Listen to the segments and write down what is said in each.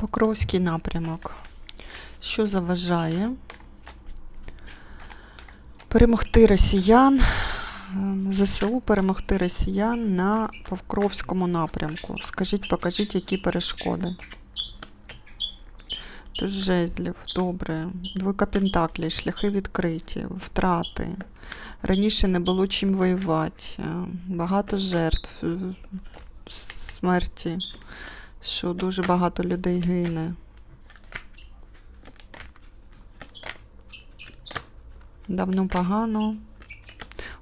Покровський напрямок. Що заважає? Перемогти росіян. ем, ЗСУ перемогти росіян на Покровському напрямку. Скажіть, покажіть, які перешкоди. Туз жезлів, добре. Двойка пентаклей, шляхи відкриті, втрати. Раніше не було чим воювати. е, Багато жертв, е, смерті, що дуже багато людей гине. Давно погано.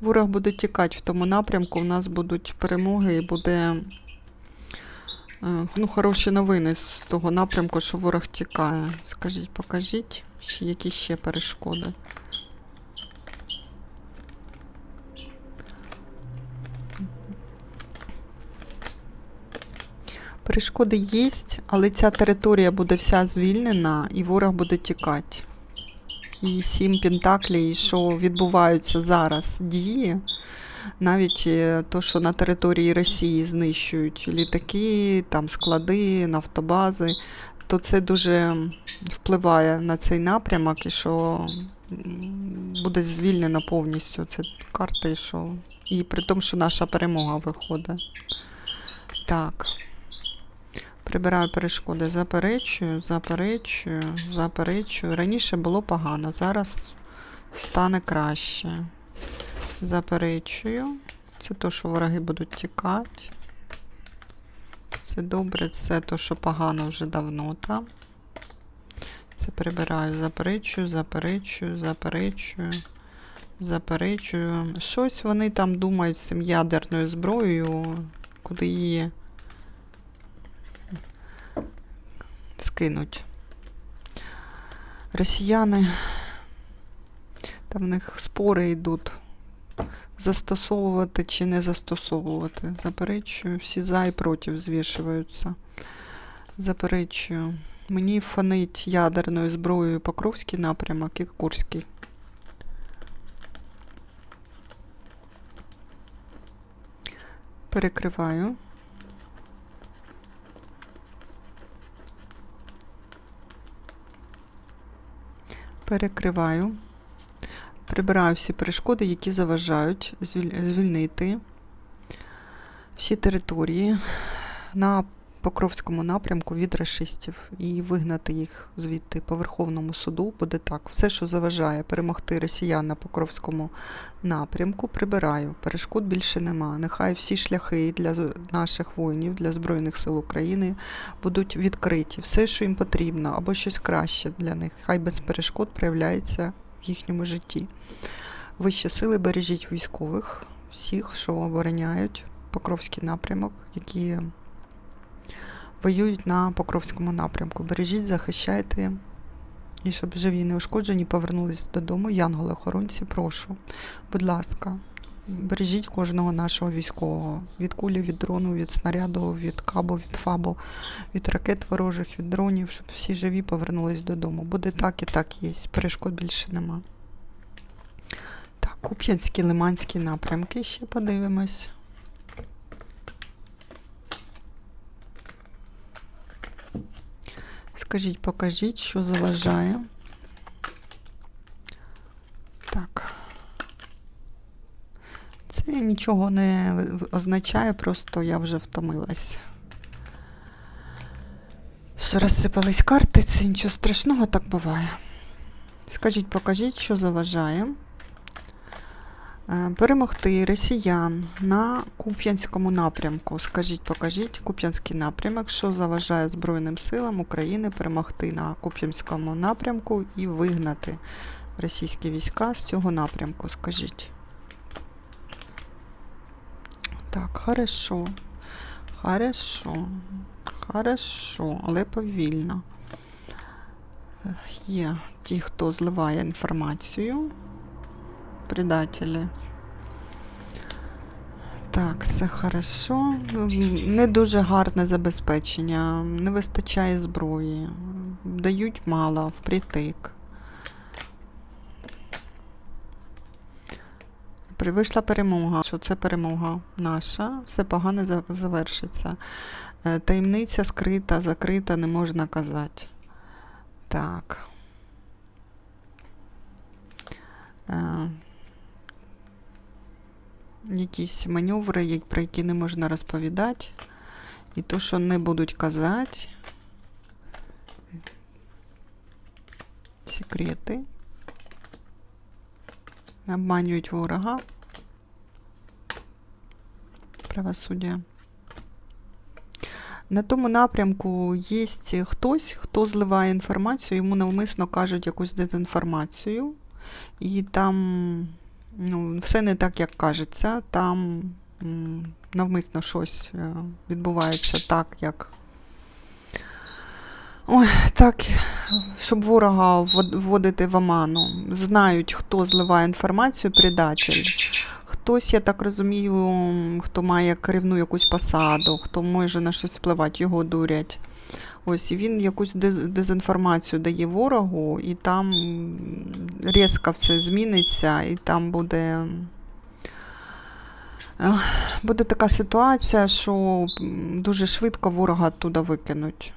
Ворог буде тікати в тому напрямку. У нас будуть перемоги і буде е, ну, хороші новини з того напрямку, що ворог тікає. Скажіть, покажіть, які ще перешкоди. Перешкоди є, але ця територія буде вся звільнена і ворог буде тікати. І сім пентаклей, що відбуваються зараз дії, навіть е, то, що на території Росії знищують літаки, там склади, нафтобази, то це дуже впливає на цей напрямок і що буде звільнено повністю. Це карти, що. І при тому, що наша перемога виходить. Так. Прибираю перешкоди, заперечую, заперечую, заперечую. Раніше було погано, зараз стане краще. Заперечую. Це то, що вороги будуть тікати. Це добре, це то, що погано вже давно там. Це прибираю, заперечую, заперечую, заперечую, заперечую. Щось вони там думають з цим ядерною зброєю, куди її скинуть. Росіяни, там в них спори йдуть. Застосовувати чи не застосовувати. Заперечую, всі за і проти звішуються. Заперечую. Мені фонить ядерною зброєю Покровський напрямок і Курський. Перекриваю. Перекриваю. Прибираю всі перешкоди, які заважають звільнити всі території на Покровському напрямку від расистів і вигнати їх звідти по Верховному суду буде так. Все, що заважає перемогти росіян на Покровському напрямку, прибираю. Перешкод більше нема. Нехай всі шляхи для наших воїнів, для Збройних сил України будуть відкриті. Все, що їм потрібно, або щось краще для них. Хай без перешкод проявляється в їхньому житті. Вищі сили бережіть військових, всіх, що обороняють Покровський напрямок, які воюють на Покровському напрямку. Бережіть, захищайте. І щоб живі і неушкоджені повернулись додому. Янголи-охоронці, прошу. Будь ласка, бережіть кожного нашого військового. Від кулі, від дрону, від снаряду, від кабу, від фабу, від ракет ворожих, від дронів, щоб всі живі повернулись додому. Буде так і так є. Перешкод більше нема. Так, Куп'янські, Лиманські напрямки ще подивимось. Скажіть, покажіть, що заважає. Так. Це нічого не означає, просто я вже втомилась. Що розсипались карти, це нічого страшного, так буває. Скажіть, покажіть, що заважає. Е, Перемогти росіян на Куп'янському напрямку. Скажіть, покажіть Куп'янський напрямок, що заважає Збройним силам України перемогти на Куп'янському напрямку і вигнати російські війська з цього напрямку. Скажіть. Так, хорошо. Хорошо. Хорошо, але повільно. Е, Є ті, хто зливає інформацію. Предателі. Так, це хорошо. Не дуже гарне забезпечення, не вистачає зброї, дають мало впритик. При- Вийшла перемога, що це перемога наша, все погано завершиться. Е, Таємниця скрита, закрита, не можна казати. Так. Якісь маневри, про які не можна розповідати. І то, що не будуть казати. Секрети. Обманюють ворога. Правосуддя. На тому напрямку є хтось, хто зливає інформацію, йому навмисно кажуть якусь дезінформацію. І там ну, все не так, як кажеться. Там навмисно щось е, відбувається так, як. Ой, так, щоб ворога вводити в оману. Знають, хто зливає інформацію, предатель. Хтось, я так розумію, хто має керівну якусь посаду, хто може на щось впливати, його дурять. Ось і він якусь дез- дезінформацію дає ворогу, і там різко все зміниться, і там буде. Буде така ситуація, що дуже швидко ворога туди викинуть.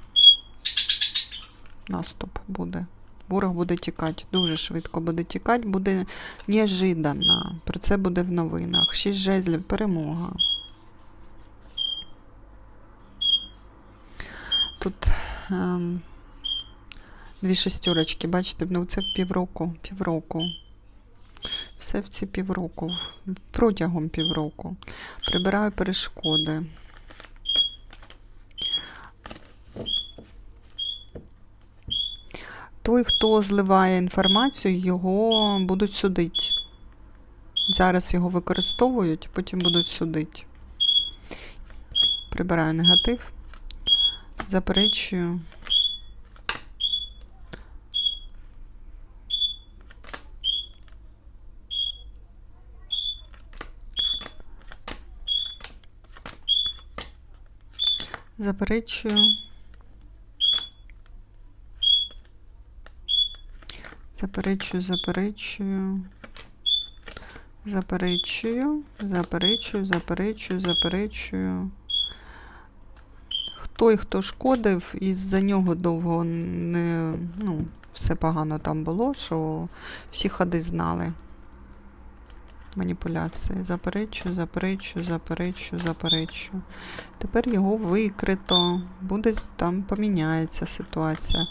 Наступ буде. Ворог буде тікати, дуже швидко буде тікати, буде неожиданно. Про це буде в новинах. Шість жезлів, перемога. Тут ем, дві шестерочки, бачите, ну це півроку, півроку. Все в ці півроку, протягом півроку. Прибираю перешкоди. Той, хто зливає інформацію, його будуть судити. Зараз його використовують, потім будуть судити. Прибираю негатив. Заперечую. Заперечую. Заперечую, заперечую. Заперечую, заперечую, заперечую, заперечую. Той, хто шкодив, і за нього довго не, ну, все погано там було, що всі ходи знали. Маніпуляції. Заперечую, заперечую, заперечую, заперечую. Тепер його викрито. Буде там поміняється ситуація.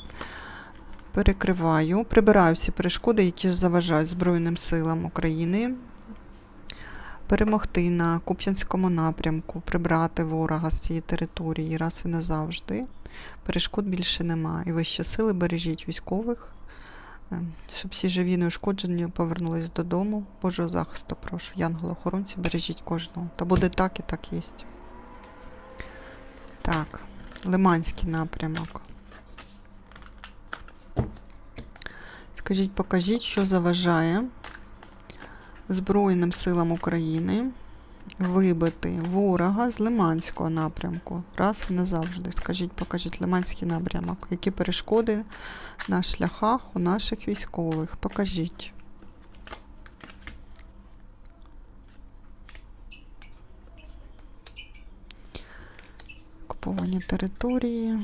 Перекриваю, прибираю всі перешкоди, які заважають Збройним силам України. Перемогти на Куп'янському напрямку, прибрати ворога з цієї території раз і назавжди. Перешкод більше немає. І вищі сили бережіть військових, е, щоб всі живі неушкоджені повернулись додому. Божого захисту, прошу. Янголи-охоронці, бережіть кожного. Та буде так і так є. Так, Лиманський напрямок. Скажіть, покажіть, що заважає Збройним силам України вибити ворога з Лиманського напрямку. Раз і назавжди. Скажіть, покажіть Лиманський напрямок. Які перешкоди на шляхах у наших військових? Покажіть. Окуповані території.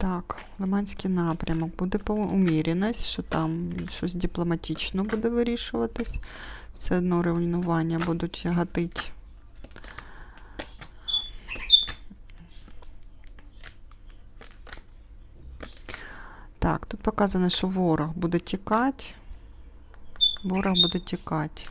Так, Лиманський напрямок. Буде уміреність, що там щось дипломатично буде вирішуватись. Все одно руйнування будуть гатити. Так, тут показано, що ворог буде тікати. Ворог буде тікати.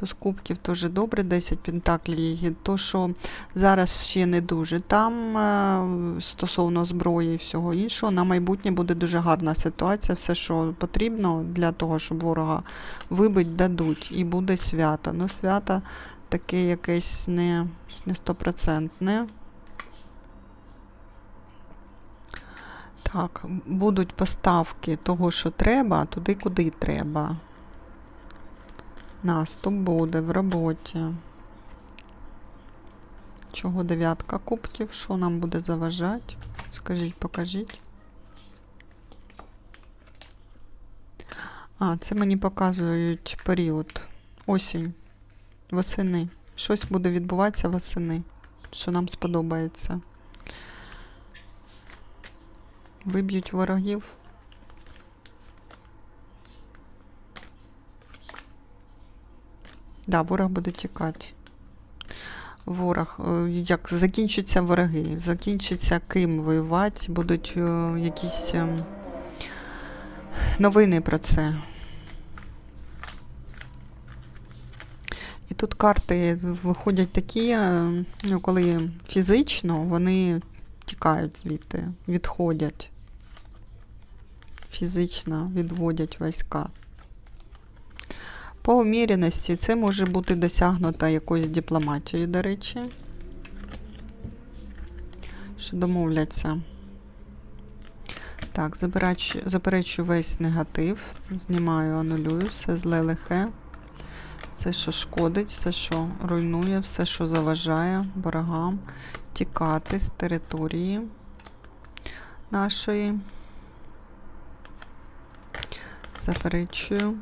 То з кубків теж добре, 10 пентаклів. То, що зараз ще не дуже там е, стосовно зброї і всього іншого, на майбутнє буде дуже гарна ситуація. Все, що потрібно для того, щоб ворога вибить, дадуть. І буде свято. Ну, свято таке якесь не, не стопроцентне. Так, будуть поставки того, що треба, туди, куди треба. Наступ буде в роботі. Чого дев'ятка кубків? Що нам буде заважати? Скажіть, покажіть. А, це мені показують період. Осінь. Восени. Щось буде відбуватися восени, що нам сподобається. Виб'ють ворогів. Да, ворог буде тікати. Ворог, е, як закінчаться вороги, закінчиться ким воювати, будуть е, якісь ем, новини про це. І тут карти виходять такі, е, ну, коли фізично вони тікають звідти, відходять. Фізично відводять війська. По уміряності це може бути досягнуто якоюсь дипломатією, до речі. Що домовляться. Так, заперечую весь негатив. Знімаю, анулюю, все зле лихе. Все, що шкодить, все, що руйнує, все, що заважає ворогам тікати з території нашої. Заперечую.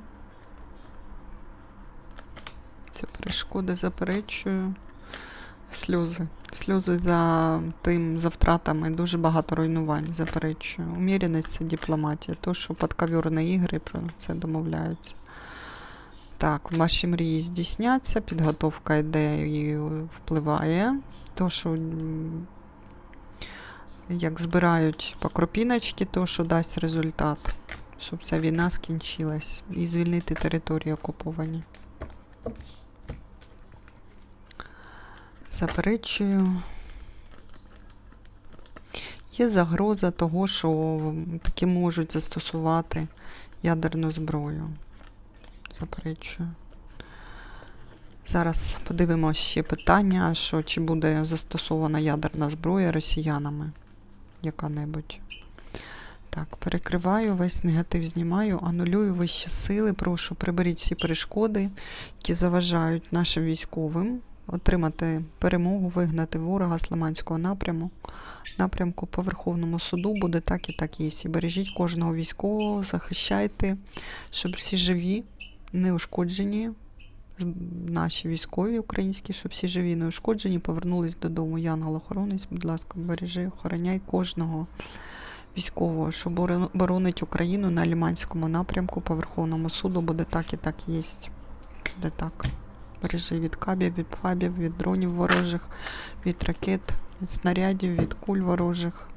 Це перешкоди заперечую. Сльози. Сльози за тим, за втратами, дуже багато руйнувань, заперечую. Уміряність це дипломатія. То, що подковірні ігри про це домовляються. Так, ваші мрії здійсняться, підготовка йде і впливає. То, що як збирають по кропіночки, то, що дасть результат, щоб ця війна скінчилась і звільнити території окуповані. Заперечую. Є загроза того, що таки можуть застосувати ядерну зброю. Заперечую. Зараз подивимося ще питання, що чи буде застосована ядерна зброя росіянами яка-небудь. Так, перекриваю, весь негатив знімаю, анулюю вищі сили. Прошу, приберіть всі перешкоди, які заважають нашим військовим отримати перемогу, вигнати ворога з Лиманського напряму. Напрямку по Верховному суду буде так і так є. І бережіть кожного військового, захищайте, щоб всі живі, неушкоджені, наші військові українські, щоб всі живі, неушкоджені, повернулись додому. Янгол-охоронець, будь ласка, бережи, охороняй кожного військового, що боро- боронить Україну на Лиманському напрямку по Верховному суду, буде так і так є. Буде так. Бережи від кабів, від фабів, від дронів ворожих, від ракет, від снарядів, від куль ворожих.